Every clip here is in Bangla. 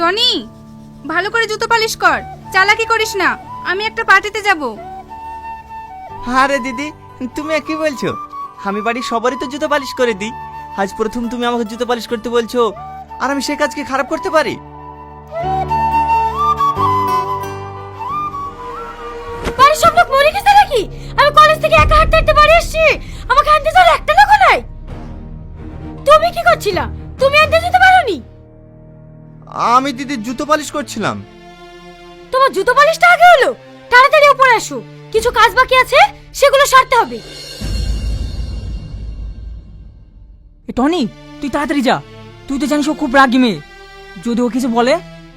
টনি ভালো করে জুতো পালিশ কর। চালাকি করিস না আমি একটা পার্টিতে যাব। আরে দিদি তুমি আর কি বলছো। আমি বাড়ির সবারই তো জুতো পালিশ করে দিই। আজ প্রথম তুমি আমাকে জুতো পালিশ করতে বলছো আর আমি সে কাজকে খারাপ করতে পারি। বাড়ির সব লোক মরে গেছে নাকি? আমি কলেজ থেকে একা হাঁটতে হাঁটতে বাড়ি আসছি আমাকে আনতে যাওয়ার একটা লোক নাই। তুমি কি করছিলা? তুমি আনতে যেতে আমি দিদি জুতো পালিশ করছিলাম। তোমার জুতো পালিশটা আগে হলো? তাড়াতাড়ি উপরে আসো। কিছু কাজ বাকি আছে সেগুলো সারতে হবে। এ টনি তুই তাড়াতাড়ি যা। তুই তো জানিস ও খুব রাগি মেয়ে। যদি ও কিছু বলে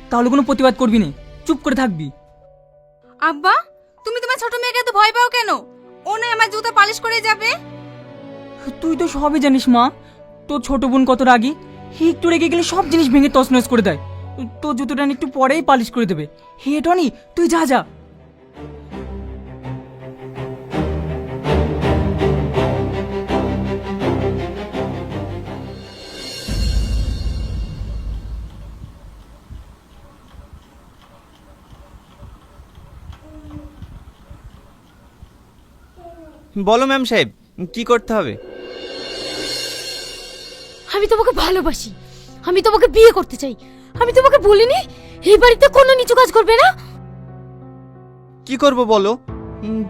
তাহলে কোনো প্রতিবাদ করবি না। চুপ করে থাকবি। আব্বা তুমি তোমার ছোট মেয়েকে এত ভয় পাও কেন? ও নয় আমার জুতো পালিশ করে যাবে। তুই তো সবই জানিস মা। তোর ছোট বোন কত রাগি। হে একটু রেগে গেলে সব জিনিস ভেঙে তছনছ করে দেয়। তোর জুতোটা একটু পরেই পালিশ করে দেবে। হে টনি তুই যা যা। বলো ম্যাম সাহেব কি করতে হবে? আমি তোমাকে ভালোবাসি। আমি তোমাকে বিয়ে করতে চাই। আমি তোমাকে বলিনি? এই বাড়িতে কোনো নিচু কাজ করবে না? কি করব বলো?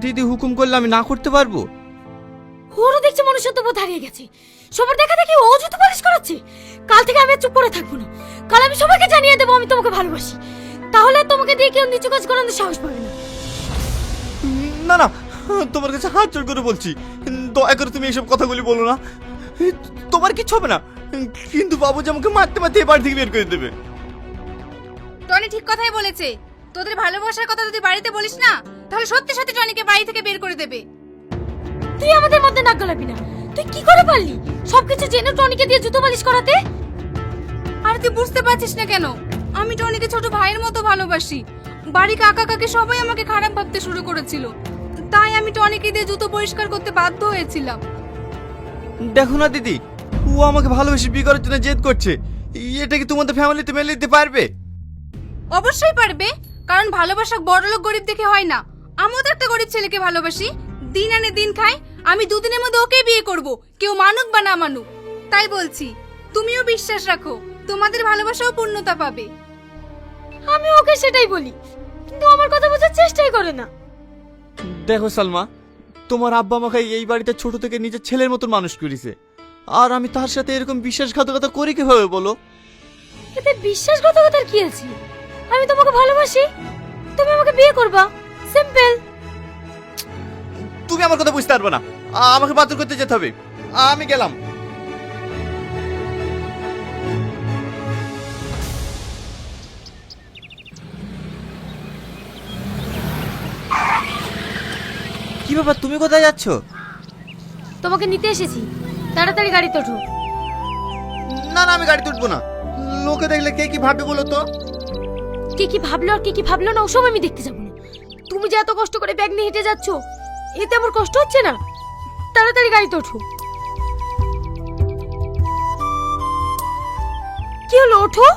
দিদি হুকুম করলে আমি না করতে পারব? ওরও দেখছে মনুষ্যত্ব বোধ হারিয়ে গেছে। সবার দেখা দেখি ও জুতো পালিশ করাচ্ছে। কাল থেকে আমি আর চুপ করে থাকব না। কাল আমি সবাইকে জানিয়ে দেবো আমি তোমাকে ভালোবাসি। তাহলে আর তোমাকে দিয়ে কেউ নিচু কাজ করানোর সাহস পাবে না। না না তোমার কাছে হাত জোর করে বলছি। দয়া করে তুমি এইসব কথাগুলি বলো না। তোমার কিচ্ছু হবে না। কিন্তু বাবু যে আমাকে মারতে মারতে এ বাড়ি থেকে বের করে দেবে। টনি ঠিক কথাই বলেছে। তোদের ভালোবাসার কথা যদি বাড়িতে বলিস না তাহলে সত্যি সত্যি টনিকে বাড়ি থেকে বের করে দেবে। তুই আমাদের মধ্যে নাক গলাবি না। তুই কি করে পারলি? সবকিছু জেনে টনিকে দিয়ে জুতো পালিশ করাতে? আর তুই বুঝতে পারছিস না কেন? আমি টনিকে ছোট ভাইয়ের মতো ভালোবাসি। বাড়ি কাকা কাকে সবাই আমাকে খারাপ ভাবতে শুরু করেছিল। তাই আমি টনিকে দিয়ে জুতো পরিষ্কার করতে বাধ্য হয়েছিলাম। দেখো না দিদি ও আমাকে ভালোবেসে বিয়ে করার জন্য জেদ করছে। এটা কি তোমাদের ফ্যামিলিতে মেনে নিতে পারবে? অবশ্যই পারবে কারণ ভালোবাসা বড়লোক গরিব দেখে হয় না। আমিও তো একটা গরিব ছেলেকে ভালোবাসি। দিন আনে দিন খাই আমি দুদিনের মধ্যে ওকে বিয়ে করব কেউ মানুক বা না মানুক। তাই বলছি তুমিও বিশ্বাস রাখো তোমাদের ভালোবাসাও পূর্ণতা পাবে। আমি ওকে সেটাই বলি কিন্তু আমার কথা বোঝার চেষ্টাই করে না। দেখো সালমা তোমার আব্বা আমাকে এই বাড়িতে ছোট থেকে নিজের ছেলের মতন মানুষ করেছে। আর আমি তার সাথে এরকম বিশ্বাসঘাতকতা করি কীভাবে বলো? এতে বিশ্বাসঘাতকতার কি আছে? আমি তোমাকে ভালোবাসি। তুমি আমাকে বিয়ে করবা। সিম্পল তুমি আমার কথা বুঝতে পারবে না। আমাকে বাতিল করতে যেতে হবে। আমি গেলাম। কি ব্যাপার তুমি কোথায় যাচ্ছ? তোমাকে নিতে এসেছি। তাড়াতাড়ি গাড়িতে ওঠো। না না আমি গাড়ি তুলবো না। লোকে দেখলে কে কি ভাববে বলো তো? কে কি ভাবলো আর কে কি ভাবলো না, ওসব আমি দেখতে যাব না। তুমি যে এত কষ্ট করে ব্যাগ নিয়ে হেঁটে যাচ্ছ, এতে আমার কষ্ট হচ্ছে না। তাড়াতাড়ি গাড়িতে ওঠো। কি হলো, ওঠো?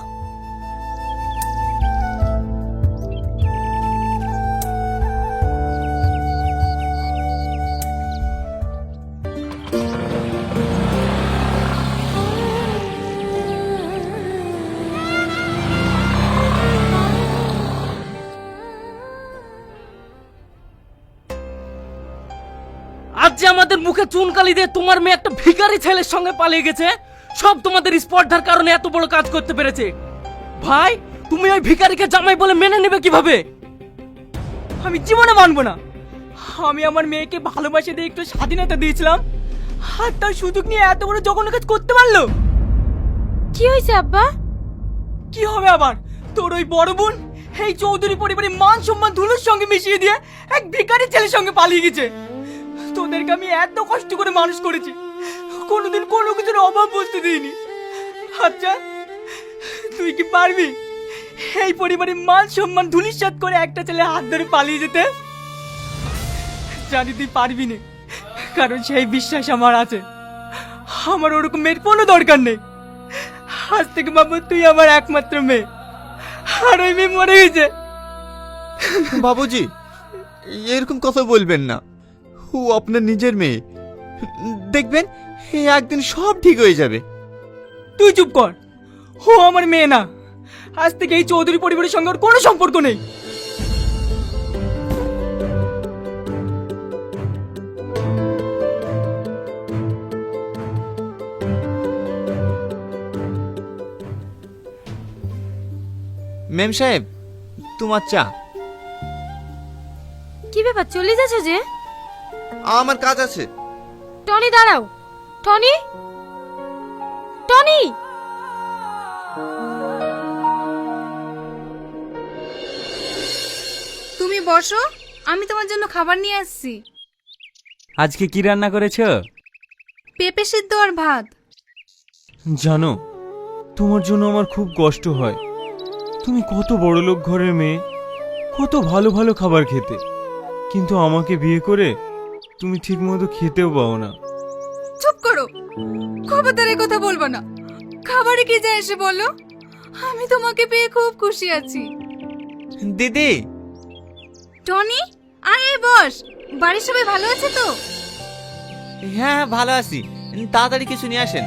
আমাদের মুখে চুনকালি দিয়ে তোমার মেয়ে একটা ভিখারি ছেলের সঙ্গে পালিয়ে গেছে? সব তোমাদের স্পর্ধার কারণে এত বড় কাজ করতে পেরেছে। ভাই তুমি ওই ভিখারিকে জামাই বলে মেনে নেবে কীভাবে? আমি জীবনে মানবো না। আমি আমার মেয়েকে ভালোবাসে দিয়ে একটু স্বাধীনতা দিয়েছিলাম। আর তার সুযোগ নিয়ে এত বড় জঘন্য কাজ করতে পারল? কি হয়েছে আব্বা? কি হবে আবার? তোর ওই বড় বোন এই চৌধুরী পরিবারের মান সম্মান ধুলোর সঙ্গে মিশিয়ে দিয়ে এক ভিখারি ছেলের সঙ্গে পালিয়ে গেছে। তোদেরকে আমি এত কষ্ট করে মানুষ করেছি। কোনোদিন কোনো কিছুর অভাব বুঝতে দিইনি। আচ্ছা তুই কি পারবি এই পরিবারের মান সম্মান ধুলিসাৎ করে একটা ছেলে হাত ধরে পালিয়ে যেতে? জানি তুই পারবি না, কারণ সেই বিশ্বাস আমার আছে। আমার ওরকম মেয়ের কোনো দরকার নেই। আজ থেকে বাবু, তুই আমার একমাত্র মেয়ে। আর ওই মেয়ে মরে গেছে। বাবুজি, এরকম কথা বলবেন না। ও আপনার নিজের মেয়ে। দেখবেন একদিন সব ঠিক হয়ে যাবে। তুই চুপ কর। ও আমার মেয়ে না। আজ থেকে এই চৌধুরী পরিবারের সঙ্গে ওর কোনো সম্পর্ক নেই। মেম সাহেব তোমার চা। কি ব্যাপার চলে যাচ্ছ যে? আমার কাজ আছে। টনি দাঁড়াও। টনি? টনি? তুমি বসো আমি তোমার জন্য খাবার নিয়ে আসছি। আজকে কি রান্না করেছ? পেঁপে সিদ্ধ আর ভাত। জানো তোমার জন্য আমার খুব কষ্ট হয়। তুমি কত বড় লোক ঘরের মেয়ে কত ভালো ভালো খাবার খেতে। কিন্তু আমাকে বিয়ে করে তুমি ঠিক মতো খেতেও পাও না। চুপ করো। খবরদার কথা বলব না। খাবারে কি যায় এসে বলো? আমি তোমাকে পেয়ে খুব খুশি আছি। দিদি! টনি আয় বস। বাড়ির সবাই ভালো আছে তো? হ্যাঁ ভালো আছি। তাড়াতাড়ি কিছু নিয়ে আসেন।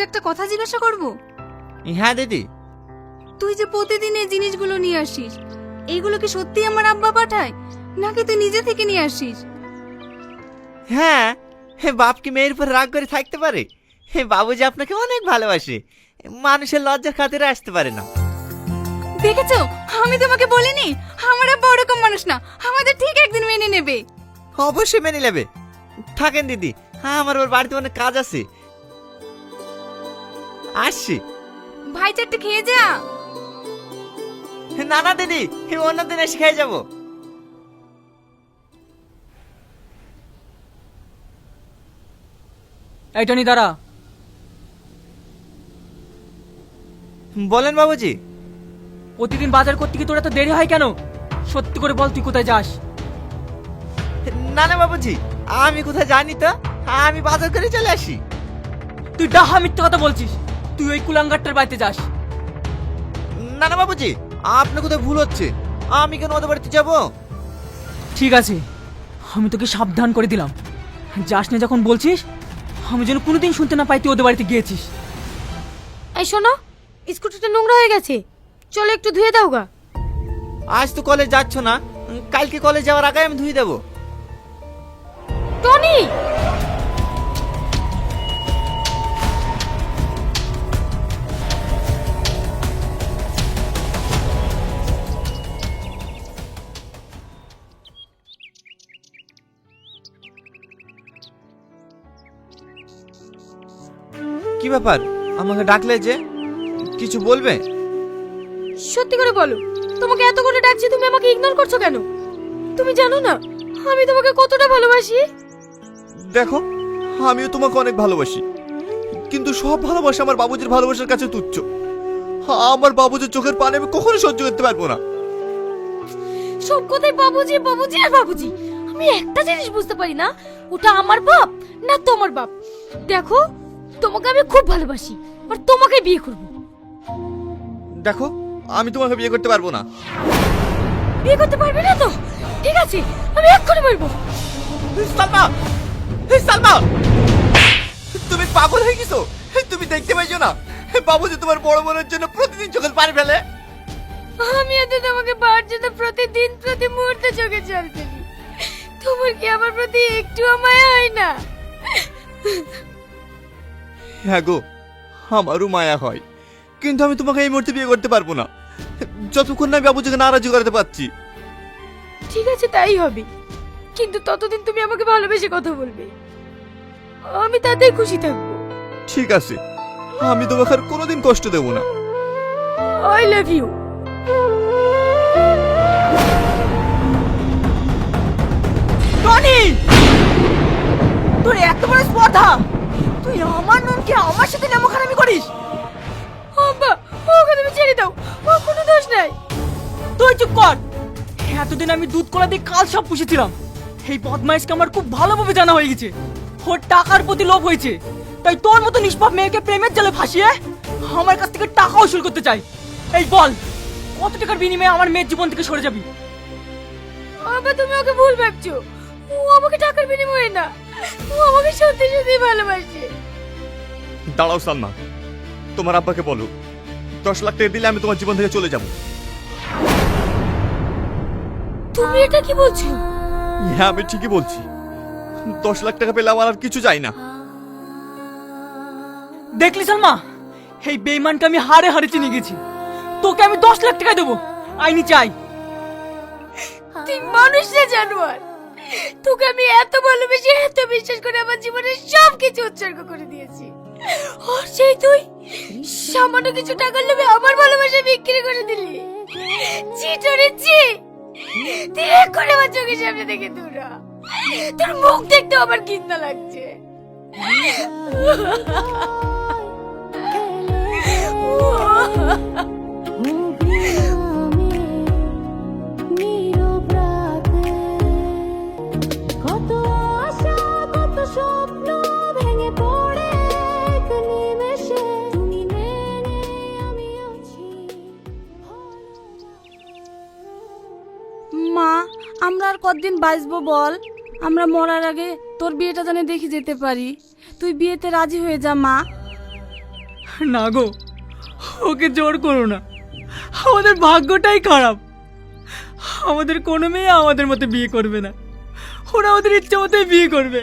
তোকে একটা কথা জিজ্ঞাসা করব? হ্যাঁ দিদি। তুই যে প্রতিদিন এই জিনিসগুলো নিয়ে আসিস এইগুলো কি সত্যি আমার আব্বা পাঠায় নাকি তুই নিজে থেকে নিয়ে আসিস? হ্যাঁ হে বাপ কি মেয়ের উপর রাগ করে থাকতে পারে? হে বাবুজি আপনাকে অনেক ভালোবাসে মানুষের লজ্জার খাতিরে আসতে পারে না। দেখেছ? আমি তোমাকে বলিনি আমার আব্বা ওরকম মানুষ না আমাদের ঠিক একদিন মেনে নেবে। অবশ্যই মেনে নেবে। থাকেন দিদি হ্যাঁ আমার ওর বাড়িতে অনেক কাজ আছে আসছি ভাই চারটে খেয়ে যা। না না দিদি অন্যদিন এসে খেয়ে যাব। এই টনি দাঁড়া। বলেন বাবুজি। প্রতিদিন বাজার করতে কি তোর এত দেরি হয় কেন? সত্যি করে বল তুই কোথায় যাস? না না বাবুজি আমি কোথায় জানি তো আমি বাজার করে চলে আসি। তুই ডাহা মিথ্যা কথা বলছিস। তুই ওই কুলাঙ্গারটার বাড়িতে যাস। না না বাবুজি আপনার কোথায় ভুল হচ্ছে? আমি কেন ওদের বাড়িতে যাব? ঠিক আছে আমি তোকে সাবধান করে দিলাম। যাস না যখন বলছিস আমি যেন কোনোদিন শুনতে না পাই তুই ওদের বাড়িতে গিয়েছিস। এই শোনো স্কুটিটা নোংরা হয়ে গেছে। চলো একটু ধুয়ে দাও গা। আজ তো কলেজ যাচ্ছ না কালকে কলেজ যাওয়ার আগে আমি ধুয়ে দেবো। টনি! কি ব্যাপার? আমাকে ডাকলে যে? কিছু বলবে? সত্যি করে বলো তোমাকে এত করে ডাকছি তুমি আমাকে ইগনোর করছ কেন? তুমি জানো না আমি তোমাকে কতটা ভালোবাসি? দেখো আমিও তোমাকে অনেক ভালোবাসি কিন্তু সব ভালোবাসা আমার বাবুজির ভালোবাসার কাছে তুচ্ছ। আমার বাবুজির চোখের পানি আমি কখনো সহ্য করতে পারব না। সব কথাই বাবুজি বাবুজি আর বাবুজি। আমি একটা জিনিস বুঝতে পারি না ওটা আমার বাপ না তোমার বাপ? দেখো তোমাকে আমি খুব ভালোবাসি আর তোমাকে বিয়ে করব। দেখো আমি তোমাকে বিয়ে করতে পারব না। বিয়ে করতে পারবে না তো? ঠিক আছে আমি এক্ষুনি বলব। সালমা সালমা! তুমি পাগল হয়ে গেছো? তুমি দেখতে পাইছো না? বাবুজি তোমার বড় বোনের জন্য প্রতিদিন চোখের পানি ফেলে। আমি এত তোমাকে পাওয়ার জন্য প্রতিদিন প্রতি মুহূর্তে চোখে জল ফেলি। তোমার কি আমার প্রতি একটু মায়া হয় না? হ্যাঁ গো আমারও মায়া হয়। কিন্তু আমি তোমাকে এই মুহূর্তে বিয়ে করতে পারব না। যতক্ষণ না আমি বাবুজিকে নারাজি করাতে পারছি। ঠিক আছে তাই হবে। কিন্তু ততদিন তুমি আমাকে ভালোবেসে কথা বলবে। আমি তাতেই খুশি থাকব। ঠিক আছে আমি তোমাকে আর কোনোদিন কষ্ট দেবো না। I love you Tony! তোর এত বড় স্পর্ধা! তুই আমার নুনকে আমার সাথে নেমখানামি করিস? দাও। ও কোনো দোষ নাই। তুই চুপ কর। এতদিন আমি দুধ কলা দিয়ে কাল সব পুষেছিলাম। এই বদমাইশকে আমার খুব ভালোভাবে জানা হয়ে গেছে। ওর টাকার প্রতি লোভ হয়েছে। তাই তোর মতো নিষ্পাপ মেয়েকে প্রেমের জালে ফাঁসিয়ে আমার কাছ থেকে টাকা উসুল করতে চাই। এই বল কত টাকার বিনিময়ে আমার মেয়ের জীবন থেকে সরে যাবি? আবার তুমি ওকে ভুল ভাবছ। ও আমাকে টাকার বিনিময়ে না। ও আমাকে সত্যি সত্যি ভালোবাসে। দাঁড়াও সালমা। তোমার আব্বাকে বলো দশ লাখ টাকা দিলে আমি তোমার জীবন থেকে চলে যাব। তুমি এটা কি বলছো? হ্যাঁ আমি ঠিকই বলছি। দশ লাখ টাকা পেলে আমার আর কিছু চাই না। দেখলি সালমা? এই বেইমানকে আমি হারে হারে চিনে গেছি। তোকে আমি দশ লাখ টাকা দেবো। আইনি চাই। তুই মানুষ না জানোয়ার। তোকে আমি এত ভালোবেসে, এত বিশ্বাস করে আমার জীবনের সব কিছু উৎসর্গ করে দিয়েছি। আর সেই তুই, সামান্য কিছু টাকার লোভে আমার ভালোবাসা বিক্রি করে দিলি। চিটরে চি এক করে আমার চোখের সামনে দেখে দূরা তোর মুখ দেখতে আমার কিন্না লাগছে। কত কতদিন বাঁচবো বল? আমরা মরার আগে তোর বিয়েটা জানে দেখে যেতে পারি। তুই বিয়েতে রাজি হয়ে যা মা। না গো ওকে জোর করো না। আমাদের ভাগ্যটাই খারাপ। আমাদের কোনো মেয়ে আমাদের মতো বিয়ে করবে না। ওরা ওদের ইচ্ছা মতোই বিয়ে করবে।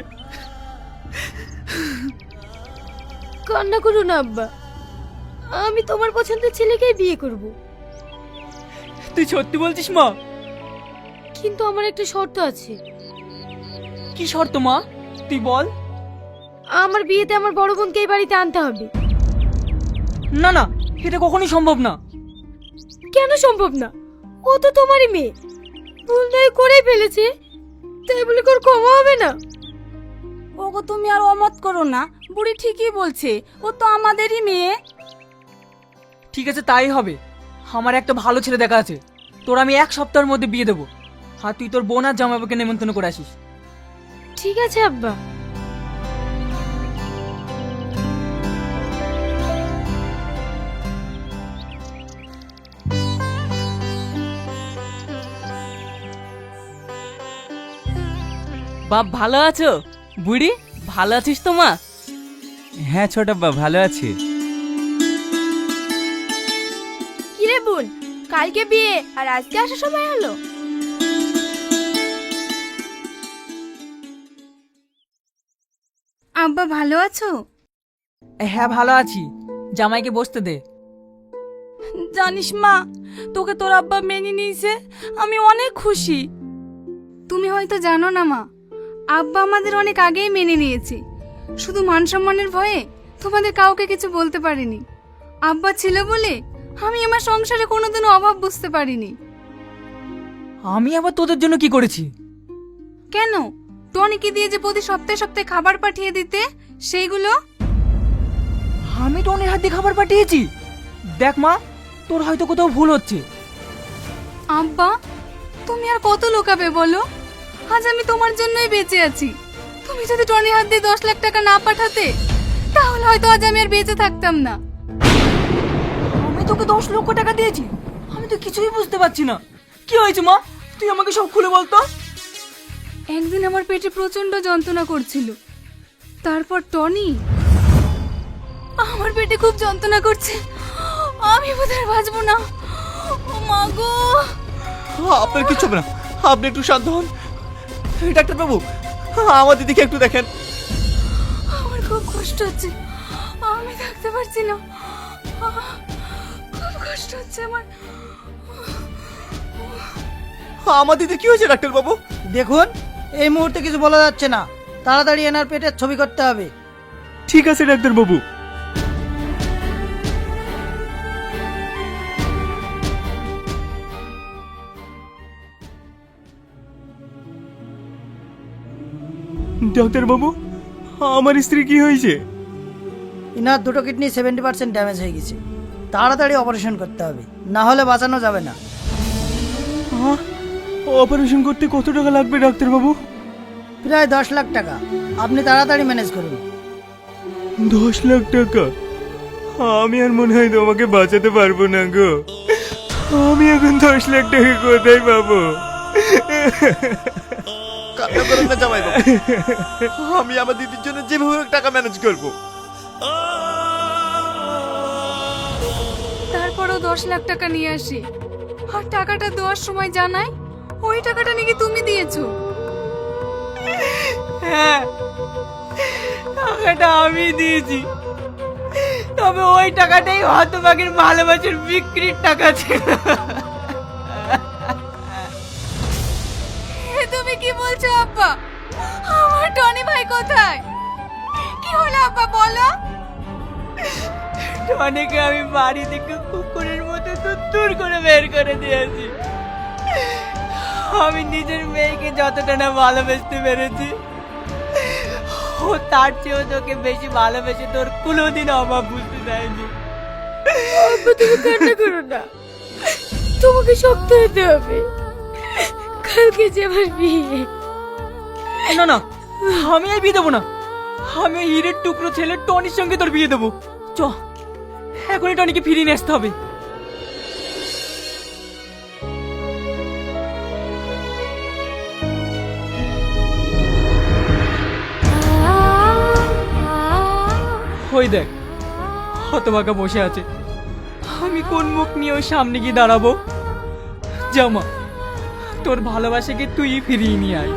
কান্না করো না আব্বা। আমি তোমার পছন্দের ছেলেকেই বিয়ে করব। তুই সত্যি বলছিস মা? কিন্তু আমার একটা শর্ত আছে। কি শর্ত মা? তুই বল। আমার বিয়েতে আমার বড় বোনকে এই বাড়িতে আনতে হবে। না না এটা কখনোই সম্ভব না। কেন সম্ভব না? ও তো তোমারই মেয়ে। ভুল নয় করেই ফেলেছে। তাই বলে কোর ক্ষমা হবে না? ওগো তুমি আর অমত করো না। বুড়ি ঠিকই বলছে ও তো আমাদেরই মেয়ে। ঠিক আছে তাই হবে। আমার একটা ভালো ছেলে দেখা আছে। তোর আমি এক সপ্তাহের মধ্যে বিয়ে দেবো। আর তুই তোর বোন আর জামাইবাবুকে নেমন্তন্ন করে আসিস। ঠিক আছে আব্বা। বাপ ভালো আছো? বুড়ি ভালো আছিস তো মা? হ্যাঁ ছোট আব্বা ভালো আছি। কিরে বোন কালকে বিয়ে আর আজকে আসার সময় হলো? আব্বা ভালো আছো? হ্যাঁ ভালো আছি। জামাইকে বসতে দে। জানিস মা তোকে তোর আব্বা মেনে নিয়েছে আমি অনেক খুশি। তুমি হয়তো জানো না মা আব্বা আমাদের অনেক আগেই মেনে নিয়েছে। শুধু মান সম্মানের ভয়ে তোমাদের কাউকে কিছু বলতে পারিনি। আব্বা ছিল বলে আমি আমার সংসারে কোনোদিনও অভাব বুঝতে পারিনি। আমি আবার তোদের জন্য কি করেছি? কেন? টনিকে দিয়ে যে প্রতি সপ্তাহে সপ্তাহে খাবার পাঠিয়ে দিতে সেইগুলো? আমি অনেক হাত খাবার পাঠিয়েছি। দেখ মা তোর হয়তো কোথাও ভুল হচ্ছে। আব্বা তুমি আর কত লোকাবে বলো? আজ আমি তোমার জন্যই বেঁচে আছি। তুমি যদি টনি হাত দিয়ে দশ লাখ টাকা না পাঠাতে তাহলে হয়তো আজ আমি আর বেঁচে থাকতাম না। আমি তোকে দশ লক্ষ টাকা দিয়েছি। আমি তো কিছুই বুঝতে পারছি না। কি হয়েছে মা? তুই আমাকে সব খুলে বলতো? একদিন আমার পেটে প্রচণ্ড যন্ত্রণা করছিল। তারপর টনি আমার পেটে খুব যন্ত্রণা করছে। আমি বোধহয় বাঁচবো না। ও মা গো! আপনার কিছু হবে না। আপনি একটু শান্ত হন। ডাক্তারবাবু আমার দিদিকে একটু দেখেন। আমার খুব কষ্ট হচ্ছে। আমি থাকতে পারছি না। খুব কষ্ট হচ্ছে আমার। আমার দিদি কি হয়েছে ডাক্তারবাবু? দেখুন। এই মুহূর্তে কিছু বলা যাচ্ছে না। তাড়াতাড়ি এনার পেটের ছবি করতে হবে। ঠিক আছে ডাক্তারবাবু ডাক্তারবাবু আমার স্ত্রী কি হয়েছে? ইনার দুটো কিডনি সেভেন্টি পার্সেন্ট ড্যামেজ হয়ে গেছে। তাড়াতাড়ি অপারেশন করতে হবে না হলে বাঁচানো যাবে না। অপারেশন করতে কত টাকা লাগবে ডাক্তারবাবু? প্রায় দশ লাখ টাকা। আপনি তাড়াতাড়ি ম্যানেজ করুন। দশ লাখ টাকা? আমি আর মনে হয় তোমাকে বাঁচাতে পারব না গো। আমি এখন দশ লাখ টাকা কোথায় পাবো? কান্না করেন না জামাই আমি আমার দিদির জন্য যেভাবে টাকা ম্যানেজ করব। তারপরও দশ লাখ টাকা নিয়ে আসি। আর টাকাটা দেওয়ার সময় জানাই ওই টাকাটা নাকি তুমি দিয়েছ। হ্যাঁ টাকাটা আমি দিয়েছি। তবে ওই টাকাটাই হতভাগের ভালোবাসার বিক্রির টাকা ছিল। তুমি কি বলছো আব্বা? আমার টনি ভাই কোথায়? কি হলো আব্বা বলো। অনেকে আমি বাড়ি থেকে কুকুরের মতো তুত্তুর করে বের করে দিয়েছি। আমি নিজের মেয়েকে যতটা না ভালোবাসতে পেরেছি ও তার চেয়েও তোকে বেশি ভালোবেসে তোর কোনোদিন অভাব বুঝতে দেয়নি। তুমি কান্না করো না। তোমাকে শক্ত হতে হবে। কালকে যে আমার বিয়ে। না না আমি আর বিয়ে দেবো না। আমি হীরের টুকরো ছেলে টনির সঙ্গে তোর বিয়ে দেবো। চ এখনই টনিকে ফিরিয়ে নিয়ে আসতে হবে। ওই দেখ হতবাকা বসে আছে। আমি কোন মুখ নিয়ে ওই সামনে গিয়ে দাঁড়াবো? জামা, তোর ভালোবাসাকে তুই ফিরিয়ে নিয়ে আয়।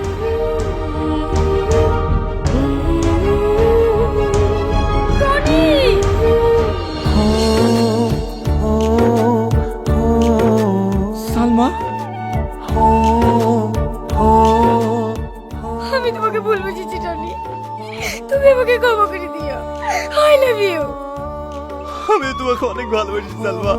তোমাকে অনেক ভালোবাসি সালমা।